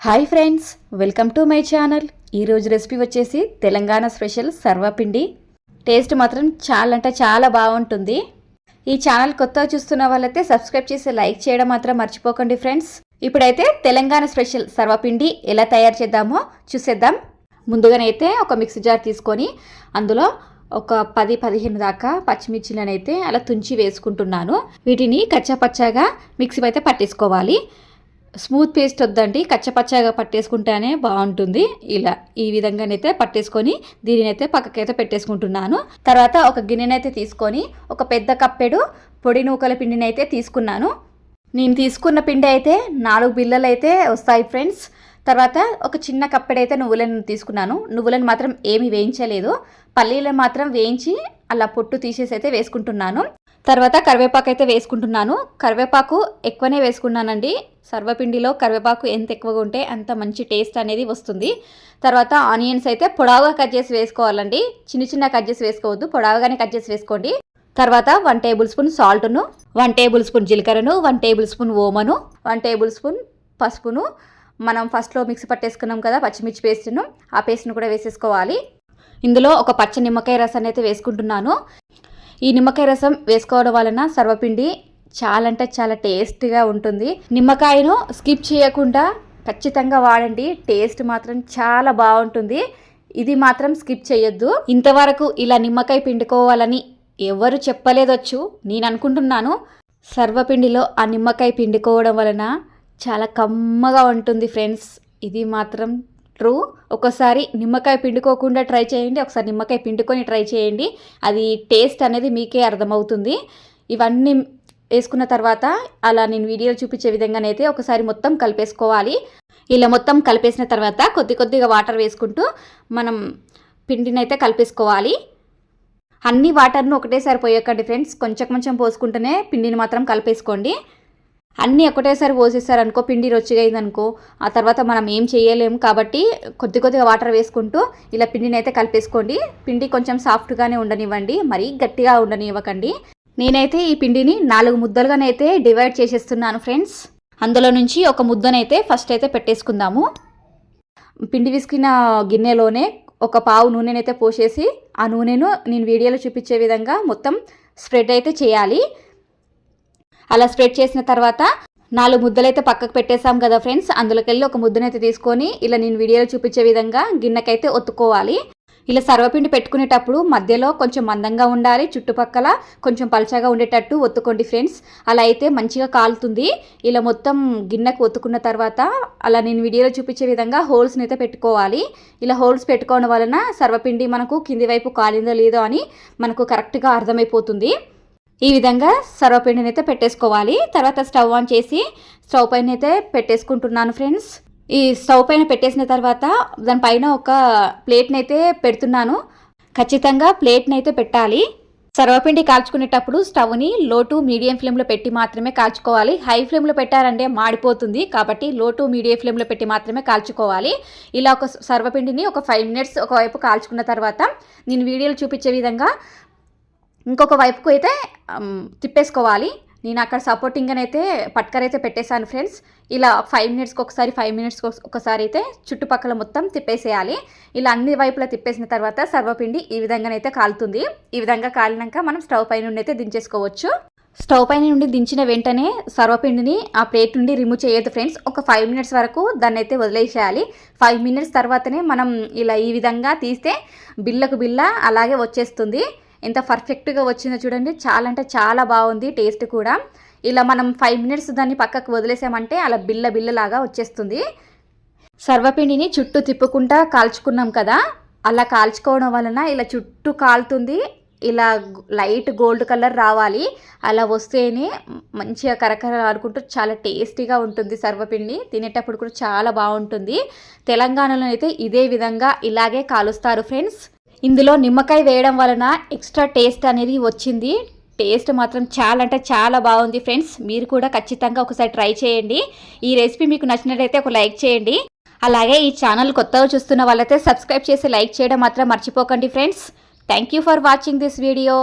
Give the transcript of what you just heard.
Hi friends welcome to my channel. ఈరోజు recipe వచ్చేసి Telangana special సర్వపిండి. Taste మాత్రం చాలా అంటే చాలా బాగుంటుంది. ఈ ఛానల్ కొత్తగా చూస్తున్న వాళ్ళైతే సబ్స్క్రైబ్ చేసి లైక్ చేయడం మాత్రం మర్చిపోకండి ఫ్రెండ్స్. ఇప్పుడైతే తెలంగాణ స్పెషల్ సర్వపిండి ఎలా తయారు చేద్దామో చూసేద్దాం. ముందుగానైతే ఒక మిక్సీ జార్ తీసుకొని అందులో ఒక పది పదిహేను దాకా పచ్చిమిర్చిలనైతే అలా తుంచి వేసుకుంటున్నాను. వీటిని కచ్చాపచ్చాగా మిక్సీ అయితే పట్టేసుకోవాలి. స్మూత్ పేస్ట్ వద్దండి కచ్చపచ్చగా పట్టేసుకుంటేనే బాగుంటుంది. ఇలా ఈ విధంగానైతే పట్టేసుకొని దీనినైతే పక్కకైతే పెట్టేసుకుంటున్నాను. తర్వాత ఒక గిన్నెనైతే తీసుకొని ఒక పెద్ద కప్పెడు పొడి నూకల పిండిని అయితే తీసుకున్నాను. నేను తీసుకున్న పిండి అయితే నాలుగు బిల్లలు అయితే వస్తాయి ఫ్రెండ్స్. తర్వాత ఒక చిన్న కప్పెడైతే నువ్వులను తీసుకున్నాను. నువ్వులను మాత్రం ఏమి వేయించలేదు. పల్లీలను మాత్రం వేయించి అలా పొట్టు తీసేసి అయితే వేసుకుంటున్నాను. తర్వాత కరివేపాకు అయితే వేసుకుంటున్నాను. కరివేపాకు ఎక్కువనే వేసుకున్నానండి. సర్వపిండిలో కరివేపాకు ఎంత ఎక్కువగా ఉంటే అంత మంచి టేస్ట్ అనేది వస్తుంది. తర్వాత ఆనియన్స్ అయితే పొడవుగా కట్ చేసి వేసుకోవాలండి. చిన్న చిన్న కట్ చేసి వేసుకోవద్దు. పొడవుగానే కట్ చేసి వేసుకోండి. తర్వాత వన్ టేబుల్ స్పూన్ సాల్ట్ను వన్ టేబుల్ స్పూన్ జీలకర్రను వన్ టేబుల్ స్పూన్ ఓమను వన్ టేబుల్ స్పూన్ పసుపును. మనం ఫస్ట్లో మిక్సీ పట్టేసుకున్నాం కదా పచ్చిమిర్చి పేస్ట్ను. ఆ పేస్ట్ను కూడా వేసేసుకోవాలి. ఇందులో ఒక పచ్చ నిమ్మకాయ రసాన్ని అయితే వేసుకుంటున్నాను. ఈ నిమ్మకాయ రసం వేసుకోవడం వలన సర్వపిండి చాలా అంటే చాలా టేస్ట్గా ఉంటుంది. నిమ్మకాయను స్కిప్ చేయకుండా ఖచ్చితంగా వాడండి. టేస్ట్ మాత్రం చాలా బాగుంటుంది. ఇది మాత్రం స్కిప్ చేయొద్దు. ఇంతవరకు ఇలా నిమ్మకాయ పిండుకోవాలని ఎవరు చెప్పలేదొచ్చు. నేను అనుకుంటున్నాను. సర్వపిండిలో ఆ నిమ్మకాయ పిండుకోవడం వలన చాలా కమ్మగా ఉంటుంది ఫ్రెండ్స్. ఇది మాత్రం ట్రూ ఒకసారి నిమ్మకాయ పిండుకోకుండా ట్రై చేయండి. ఒకసారి నిమ్మకాయ పిండుకొని ట్రై చేయండి. అది టేస్ట్ అనేది మీకే అర్థమవుతుంది. ఇవన్నీ వేసుకున్న తర్వాత అలా నేను వీడియోలో చూపించే విధంగానైతే ఒకసారి మొత్తం కలిపేసుకోవాలి. ఇలా మొత్తం కలిపేసిన తర్వాత కొద్ది కొద్దిగా వాటర్ వేసుకుంటూ మనం పిండినైతే కలిపేసుకోవాలి. అన్ని వాటర్ను ఒకటేసారి పోయకండి ఫ్రెండ్స్ కొంచెం కొంచెం పోసుకుంటూనే పిండిని మాత్రం కలిపేసుకోండి. అన్నీ ఒకటేసారి పోసేసారనుకో పిండి రొచ్చిగా అయిందనుకో ఆ తర్వాత మనం ఏం చేయలేము కాబట్టి కొద్ది కొద్దిగా వాటర్ వేసుకుంటూ ఇలా పిండిని అయితే కలిపేసుకోండి. పిండి కొంచెం సాఫ్ట్గానే ఉండనివ్వండి మరీ గట్టిగా ఉండనివ్వకండి. నేనైతే ఈ పిండిని నాలుగు ముద్దలుగానైతే డివైడ్ చేసేస్తున్నాను ఫ్రెండ్స్. అందులో నుంచి ఒక ముద్దనైతే ఫస్ట్ అయితే పెట్టేసుకుందాము. పిండి విసికిన గిన్నెలోనే ఒక పావు నూనెనైతే పోసేసి ఆ నూనెను నేను వీడియోలో చూపించే విధంగా మొత్తం స్ప్రెడ్ అయితే చేయాలి. అలా స్ప్రెడ్ చేసిన తర్వాత నాలుగు ముద్దలైతే పక్కకు పెట్టేశాం కదా ఫ్రెండ్స్. అందులోకెళ్ళి ఒక ముద్దనైతే తీసుకొని ఇలా నేను వీడియోలో చూపించే విధంగా గిన్నెకైతే ఒత్తుకోవాలి. ఇలా సర్వపిండి పెట్టుకునేటప్పుడు మధ్యలో కొంచెం మందంగా ఉండాలి చుట్టుపక్కల కొంచెం పలచగా ఉండేటట్టు ఒత్తుకోండి ఫ్రెండ్స్. అలా అయితే మంచిగా కాలుతుంది. ఇలా మొత్తం గిన్నెకు ఒత్తుకున్న తర్వాత అలా నేను వీడియోలో చూపించే విధంగా హోల్స్ని అయితే పెట్టుకోవాలి. ఇలా హోల్స్ పెట్టుకోవడం వలన సర్వపిండి మనకు కింది వైపు కాలిందో లేదో అని మనకు కరెక్ట్గా అర్థమైపోతుంది. ఈ విధంగా సర్వపిండిని అయితే పెట్టేసుకోవాలి. తర్వాత స్టవ్ ఆన్ చేసి స్టవ్ పైన అయితే పెట్టేసుకుంటున్నాను ఫ్రెండ్స్. ఈ స్టవ్ పైన పెట్టేసిన తర్వాత దానిపైన ఒక ప్లేట్ని అయితే పెడుతున్నాను. ఖచ్చితంగా ప్లేట్ని అయితే పెట్టాలి. సర్వపిండి కాల్చుకునేటప్పుడు స్టవ్ని లో టు మీడియం ఫ్లేమ్లో పెట్టి మాత్రమే కాల్చుకోవాలి. హై ఫ్లేమ్లో పెట్టారంటే మాడిపోతుంది కాబట్టి లో టు మీడియం ఫ్లేమ్లో పెట్టి మాత్రమే కాల్చుకోవాలి. ఇలా ఒక సర్వపిండిని ఒక ఫైవ్ మినిట్స్ ఒకవైపు కాల్చుకున్న తర్వాత నేను వీడియోలు చూపించే విధంగా ఇంకొక వైపుకు అయితే తిప్పేసుకోవాలి. నేను అక్కడ సపోర్టింగ్ అయితే పట్కర్ అయితే పెట్టేశాను ఫ్రెండ్స్ ఇలా ఫైవ్ మినిట్స్కి ఒకసారి ఫైవ్ మినిట్స్కి ఒకసారి అయితే చుట్టుపక్కల మొత్తం తిప్పేసేయాలి. ఇలా అన్ని వైపులా తిప్పేసిన తర్వాత సర్వపిండి ఈ విధంగానైతే కాలుతుంది. ఈ విధంగా కాలినాక మనం స్టవ్ పై నుండి అయితే దించేసుకోవచ్చు. స్టవ్ పైన నుండి దించిన వెంటనే సర్వపిండిని ఆ ప్లేట్ నుండి రిమూవ్ చేయొద్దు ఫ్రెండ్స్ ఒక ఫైవ్ మినిట్స్ వరకు దాన్ని అయితే వదిలేసేయాలి. ఫైవ్ మినిట్స్ తర్వాతనే మనం ఇలా ఈ విధంగా తీస్తే బిల్లకు బిల్ల అలాగే వచ్చేస్తుంది. ఎంత పర్ఫెక్ట్గా వచ్చిందో చూడండి. చాలా అంటే చాలా బాగుంది టేస్ట్ కూడా. ఇలా మనం ఫైవ్ మినిట్స్ దాన్ని పక్కకు వదిలేసామంటే అలా బిల్ల బిల్లలాగా వచ్చేస్తుంది. సర్వపిండిని చుట్టూ తిప్పుకుంటా కాల్చుకున్నాం కదా. అలా కాల్చుకోవడం వలన ఇలా చుట్టూ కాలుతుంది. ఇలా లైట్ గోల్డ్ కలర్ రావాలి. అలా వస్తేనే మంచిగా కరకర ఆడుకుంటూ చాలా టేస్టీగా ఉంటుంది సర్వపిండి. తినేటప్పుడు కూడా చాలా బాగుంటుంది. తెలంగాణలో అయితే ఇదే విధంగా ఇలాగే కాలుస్తారు ఫ్రెండ్స్. ఇందులో నిమ్మకాయ వేయడం వలన ఎక్స్ట్రా టేస్ట్ అనేది వచ్చింది. టేస్ట్ మాత్రం చాలా అంటే చాలా బాగుంది ఫ్రెండ్స్. మీరు కూడా ఖచ్చితంగా ఒకసారి ట్రై చేయండి. ఈ రెసిపీ మీకు నచ్చినట్లయితే ఒక లైక్ చేయండి. అలాగే ఈ ఛానల్ కొత్తగా చూస్తున్న వాళ్ళైతే సబ్స్క్రైబ్ చేసి లైక్ చేయడం మాత్రం మర్చిపోకండి friends. Thank you for watching this video.